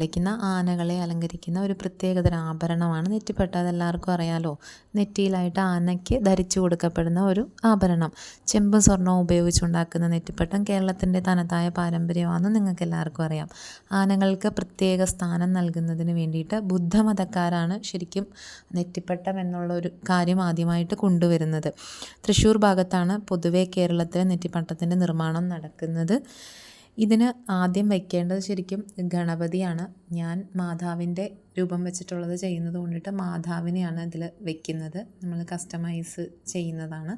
കളിക്കുന്ന ആനകളെ അലങ്കരിക്കുന്ന ഒരു പ്രത്യേകതര ആഭരണമാണ് നെറ്റിപ്പട്ട. അതെല്ലാവർക്കും അറിയാലോ. നെറ്റിയിലായിട്ട് ആനയ്ക്ക് ധരിച്ചു കൊടുക്കപ്പെടുന്ന ഒരു ആഭരണം. ചെമ്പും സ്വർണവും ഉപയോഗിച്ചുണ്ടാക്കുന്ന നെറ്റിപ്പട്ടം കേരളത്തിന്റെ തനതായ പാരമ്പര്യമാണെന്ന് നിങ്ങൾക്ക് എല്ലാവർക്കും അറിയാം. ആനകൾക്ക് പ്രത്യേക സ്ഥാനം നൽകുന്നതിന് വേണ്ടിയിട്ട് ബുദ്ധമതക്കാരാണ് ശരിക്കും നെറ്റിപ്പട്ടം എന്നുള്ള ഒരു കാര്യം ആദ്യമായിട്ട് കൊണ്ടുവരുന്നത്. തൃശ്ശൂർ ഭാഗത്താണ് പൊതുവേ കേരളത്തിലെ നെറ്റിപ്പട്ടത്തിന്റെ നിർമ്മാണം നടക്കുന്നത്. ഇതിന് ആദ്യം വയ്ക്കേണ്ടത് ശരിക്കും ഗണപതിയാണ്. ഞാൻ മാതാവിന്റെ രൂപം വെച്ചിട്ടുള്ളത് ചെയ്യുന്നത് കൊണ്ടിട്ട് മാതാവിനെയാണ് ഇതിൽ വെക്കുന്നത്. നമ്മൾ കസ്റ്റമൈസ് ചെയ്യുന്നതാണ്.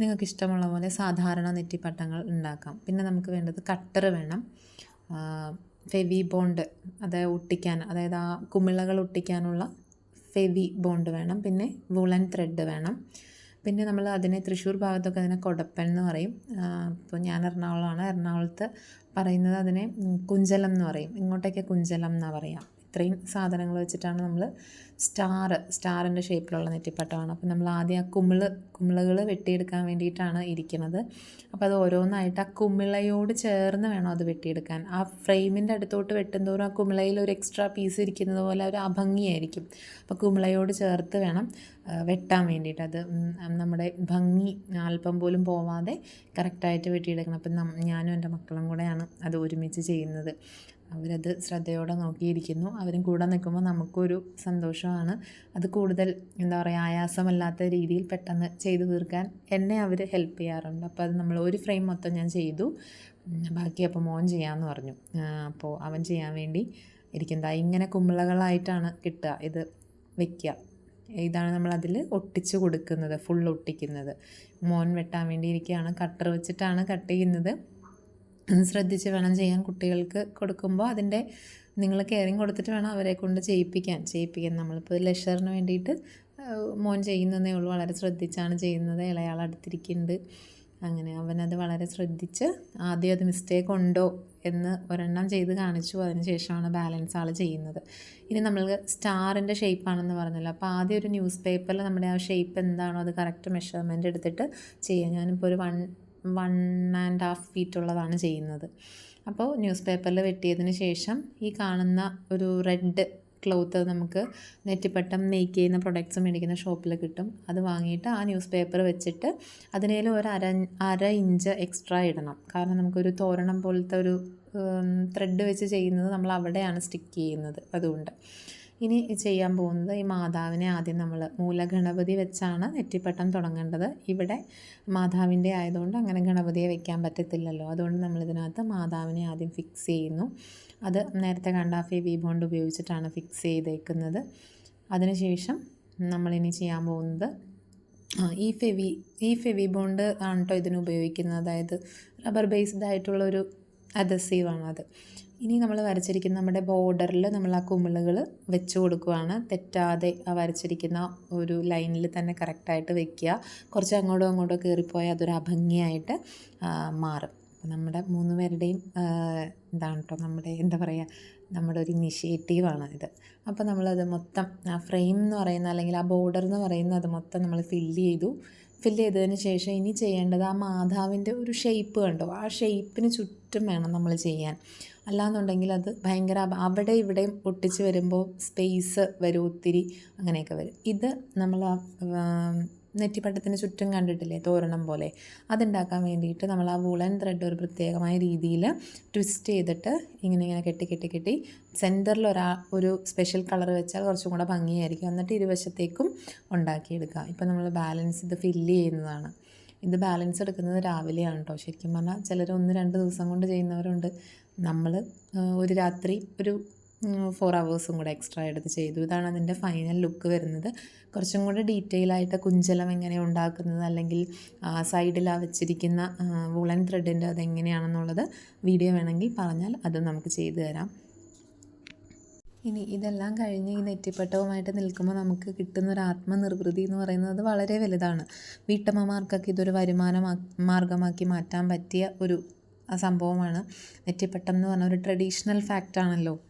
നിങ്ങൾക്ക് ഇഷ്ടമുള്ള പോലെ സാധാരണ നെറ്റിപ്പട്ടങ്ങൾ ഉണ്ടാക്കാം. പിന്നെ നമുക്ക് വേണ്ടത് കട്ടർ വേണം. ഫെവി ബോണ്ട് അതായത് ഒട്ടിക്കാൻ അതായത് ആ കുമിളകൾ ഒട്ടിക്കാനുള്ള ഫെവി ബോണ്ട് വേണം. പിന്നെ വുളൻ ത്രെഡ് വേണം. പിന്നെ നമ്മൾ അതിനെ തൃശ്ശൂർ ഭാഗത്തൊക്കെ അതിനെ കൊടപ്പൻ എന്ന് പറയും. ഇപ്പോൾ ഞാൻ എറണാകുളമാണ്. എറണാകുളത്ത് പറയുന്നത് അതിനെ കുഞ്ചലം എന്ന് പറയും. ഇങ്ങോട്ടേക്ക് കുഞ്ചലം എന്നാണ് പറയുക ഇത്രയും സാധനങ്ങൾ വെച്ചിട്ടാണ് നമ്മൾ സ്റ്റാർ സ്റ്റാറിന്റെ ഷേപ്പിലുള്ള നെറ്റിപ്പട്ടമാണ്. അപ്പോൾ നമ്മൾ ആദ്യം ആ കുമിൾ കുമിളകൾ വെട്ടിയെടുക്കാൻ വേണ്ടിയിട്ടാണ് ഇരിക്കുന്നത്. അപ്പോൾ അത് ഓരോന്നായിട്ട് ആ കുമിളയോട് ചേർന്ന് വേണം അത് വെട്ടിയെടുക്കാൻ. ആ ഫ്രെയിമിന്റെ അടുത്തോട്ട് വെട്ടുന്തോറും ആ കുമിളയിൽ ഒരു എക്സ്ട്രാ പീസ് ഇരിക്കുന്നത് പോലെ ഒരു അഭംഗിയായിരിക്കും. അപ്പോൾ കുമിളയോട് ചേർത്ത് വേണം വെട്ടാൻ വേണ്ടിയിട്ട്. അത് നമ്മുടെ ഭംഗി അല്പം പോലും പോവാതെ കറക്റ്റായിട്ട് വെട്ടിയെടുക്കണം. അപ്പം ഞാനും എന്റെ മക്കളും കൂടെയാണ് അത് ഒരുമിച്ച് ചെയ്യുന്നത്. അവരത് ശ്രദ്ധയോടെ നോക്കിയിരിക്കുന്നു. അവരും കൂടെ നിൽക്കുമ്പോൾ നമുക്കൊരു സന്തോഷമാണ്. അത് കൂടുതൽ എന്താ പറയുക ആയാസമല്ലാത്ത രീതിയിൽ പെട്ടെന്ന് ചെയ്തു തീർക്കാൻ എന്നെ അവർ ഹെൽപ്പ് ചെയ്യാറുണ്ട്. അപ്പോൾ അത് നമ്മൾ ഒരു ഫ്രെയിം മൊത്തം ഞാൻ ചെയ്തു. ബാക്കി അപ്പോൾ മോൻ ചെയ്യാമെന്ന് പറഞ്ഞു. അപ്പോൾ അവൻ ചെയ്യാൻ വേണ്ടി ഇരിക്കുന്നത് ഇങ്ങനെ കുമ്പിളകളായിട്ടാണ് കിട്ടുക ഇത് വയ്ക്കുക ഇതാണ് നമ്മൾ അതിൽ ഒട്ടിച്ച് കൊടുക്കുന്നത് ഫുൾ ഒട്ടിക്കുന്നത്. മോൻ വെട്ടാൻ വേണ്ടി ഇരിക്കുകയാണ്. കട്ടർ വെച്ചിട്ടാണ് കട്ട് ചെയ്യുന്നത്. ശ്രദ്ധിച്ച് വേണം ചെയ്യാൻ കുട്ടികൾക്ക് കൊടുക്കുമ്പോൾ അതിന്റെ നിങ്ങൾ കെയറിങ് കൊടുത്തിട്ട് വേണം അവരെ കൊണ്ട് ചെയ്യിപ്പിക്കാൻ. ചെയ്യിപ്പിക്കാൻ. നമ്മളിപ്പോൾ ലെഷറിന് വേണ്ടിയിട്ട് മോൻ ചെയ്യുന്നതേ ഉള്ളൂ. വളരെ ശ്രദ്ധിച്ചാണ് ചെയ്യുന്നത്. ഇളയാൾ അടുത്തിരിക്കുന്നുണ്ട്. അങ്ങനെ അവനത് വളരെ ശ്രദ്ധിച്ച് ആദ്യം അത് മിസ്റ്റേക്ക് ഉണ്ടോ എന്ന് ഒരെണ്ണം ചെയ്ത് കാണിച്ചു. അതിന് ശേഷമാണ് ബാലൻസ് ആൾ ചെയ്യുന്നത്. ഇനി നമ്മൾ സ്റ്റാറിന്റെ ഷേപ്പാണെന്ന് പറഞ്ഞല്ലോ. അപ്പോൾ ആദ്യം ഒരു ന്യൂസ് പേപ്പറിൽ നമ്മുടെ ആ ഷേപ്പ് എന്താണോ അത് കറക്റ്റ് മെഷർമെന്റ് എടുത്തിട്ട് ചെയ്യാം. ഞാനിപ്പോൾ ഒരു one one and half feet ഉള്ളതാണ് ചെയ്യുന്നത്. അപ്പോൾ ന്യൂസ് പേപ്പറിൽ വെട്ടിയതിന് ശേഷം ഈ കാണുന്ന ഒരു റെഡ് ക്ലോത്ത് നമുക്ക് നെറ്റിപ്പട്ടം മേക്ക് ചെയ്യുന്ന പ്രൊഡക്ട്സ് മേടിക്കുന്ന ഷോപ്പിൽ കിട്ടും. അത് വാങ്ങിയിട്ട് ആ ന്യൂസ് പേപ്പർ വെച്ചിട്ട് അതിനേലും ഒരു അര അര ഇഞ്ച് എക്സ്ട്രാ ഇടണം. കാരണം നമുക്കൊരു തോരണം പോലത്തെ ഒരു ത്രെഡ് വെച്ച് ചെയ്യുന്നത് നമ്മൾ അവിടെയാണ് സ്റ്റിക്ക് ചെയ്യുന്നത് അതുകൊണ്ട്. ഇനി ചെയ്യാൻ പോകുന്നത് ഈ മാതാവിനെ ആദ്യം നമ്മൾ മൂലഗണപതി വെച്ചാണ് നെറ്റിപ്പട്ടം തുടങ്ങേണ്ടത്. ഇവിടെ മാതാവിന്റെ ആയതുകൊണ്ട് അങ്ങനെ ഗണപതിയെ വെക്കാൻ പറ്റത്തില്ലല്ലോ. അതുകൊണ്ട് നമ്മൾ ഇതിനകത്ത് മാതാവിനെ ആദ്യം ഫിക്സ് ചെയ്യുന്നു. അത് നേരത്തെ കണ്ട ഫെവി ബോണ്ട് ഉപയോഗിച്ചിട്ടാണ് ഫിക്സ് ചെയ്തേക്കുന്നത്. അതിനുശേഷം നമ്മളിനി ചെയ്യാൻ പോകുന്നത് ഈ ഫെവി ഈ ഫെവി ബോണ്ട് ആണ് കേട്ടോ ഇതിന് ഉപയോഗിക്കുന്നത്. അതായത് റബ്ബർ ബേസ്ഡ് ആയിട്ടുള്ളൊരു അദസീവാണ് അത്. ഇനി നമ്മൾ വരച്ചിരിക്കുന്ന നമ്മുടെ ബോർഡറിൽ നമ്മൾ ആ കുമിളുകൾ വെച്ച് കൊടുക്കുകയാണ് തെറ്റാതെ ആ വരച്ചിരിക്കുന്ന ഒരു ലൈനിൽ തന്നെ കറക്റ്റായിട്ട് വെക്കുക. കുറച്ച് അങ്ങോട്ടും അങ്ങോട്ടും കയറിപ്പോയാൽ അതൊരു അഭംഗിയായിട്ട് മാറും. നമ്മുടെ മൂന്ന് പേരുടെയും എന്താണ് കേട്ടോ നമ്മുടെ എന്താ പറയുക നമ്മുടെ ഒരു ഇനിഷ്യേറ്റീവാണ് ഇത്. അപ്പോൾ നമ്മളത് മൊത്തം ആ ഫ്രെയിം എന്ന് പറയുന്ന അല്ലെങ്കിൽ ആ ബോർഡർ എന്ന് പറയുന്ന അത് മൊത്തം നമ്മൾ ഫില്ല് ചെയ്തു. ഫില്ല് ചെയ്തതിന് ശേഷം ഇനി ചെയ്യേണ്ടത് ആ മാതാവിന്റെ ഒരു ഷേപ്പ് കണ്ടോ? ആ ഷേപ്പിന് ചുറ്റും വേണം നമ്മൾ ചെയ്യാൻ. അല്ലാന്നുണ്ടെങ്കിൽ അത് ഭയങ്കര അവിടെ ഇവിടെയും പൊട്ടിച്ച് വരുമ്പോൾ സ്പേസ് വരും ഒത്തിരി അങ്ങനെയൊക്കെ വരും. ഇത് നമ്മൾ നെറ്റിപ്പട്ടത്തിന് ചുറ്റും കണ്ടിട്ടില്ലേ? തോരണം പോലെ. അതുണ്ടാക്കാൻ വേണ്ടിയിട്ട് നമ്മൾ ആ വൂളൻ ത്രെഡ് ഒരു പ്രത്യേകമായ രീതിയിൽ ട്വിസ്റ്റ് ചെയ്തിട്ട് ഇങ്ങനെ ഇങ്ങനെ കെട്ടി കെട്ടി കെട്ടി സെന്ററിൽ ഒരാ ഒരു സ്പെഷ്യൽ കളർ വെച്ചാൽ കുറച്ചും കൂടെ ഭംഗിയായിരിക്കും. എന്നിട്ട് ഇരുവശത്തേക്കും ഉണ്ടാക്കിയെടുക്കുക. ഇപ്പം നമ്മൾ ബാലൻസ് ഇത് ഫില്ല് ചെയ്യുന്നതാണ്. ഇത് ബാലൻസ് എടുക്കുന്നത് രാവിലെയാണ് കേട്ടോ ശരിക്കും പറഞ്ഞാൽ ചിലർ ഒന്ന് രണ്ട് ദിവസം കൊണ്ട് ചെയ്യുന്നവരുണ്ട്. നമ്മൾ ഒരു രാത്രി ഒരു ഫോർ അവേഴ്സും കൂടെ എക്സ്ട്രാ എടുത്ത് ചെയ്തു. ഇതാണ് അതിന്റെ ഫൈനൽ ലുക്ക് വരുന്നത്. കുറച്ചും കൂടെ ഡീറ്റെയിൽ ആയിട്ട് കുഞ്ചലം എങ്ങനെ ഉണ്ടാക്കുന്നത് അല്ലെങ്കിൽ സൈഡിൽ ആ വെച്ചിരിക്കുന്ന വുളൻ ത്രെഡിന്റെ അതെങ്ങനെയാണെന്നുള്ളത് വീഡിയോ വേണമെങ്കിൽ പറഞ്ഞാൽ അത് നമുക്ക് ചെയ്തു തരാം. ഇനി ഇതെല്ലാം കഴിഞ്ഞ് ഈ നെറ്റിപ്പട്ടവുമായിട്ട് നിൽക്കുമ്പോൾ നമുക്ക് കിട്ടുന്ന ഒരു ആത്മനിർവൃതി എന്ന് പറയുന്നത് വളരെ വലുതാണ്. വീട്ടമ്മമാർക്കൊക്കെ ഇതൊരു വരുമാന മാർഗമാക്കി മാറ്റാൻ പറ്റിയ ഒരു സംഭവമാണ്. നെറ്റിപ്പട്ടം എന്ന് പറഞ്ഞ ഒരു ട്രഡീഷണൽ ഫാക്റ്റ് ആണല്ലോ.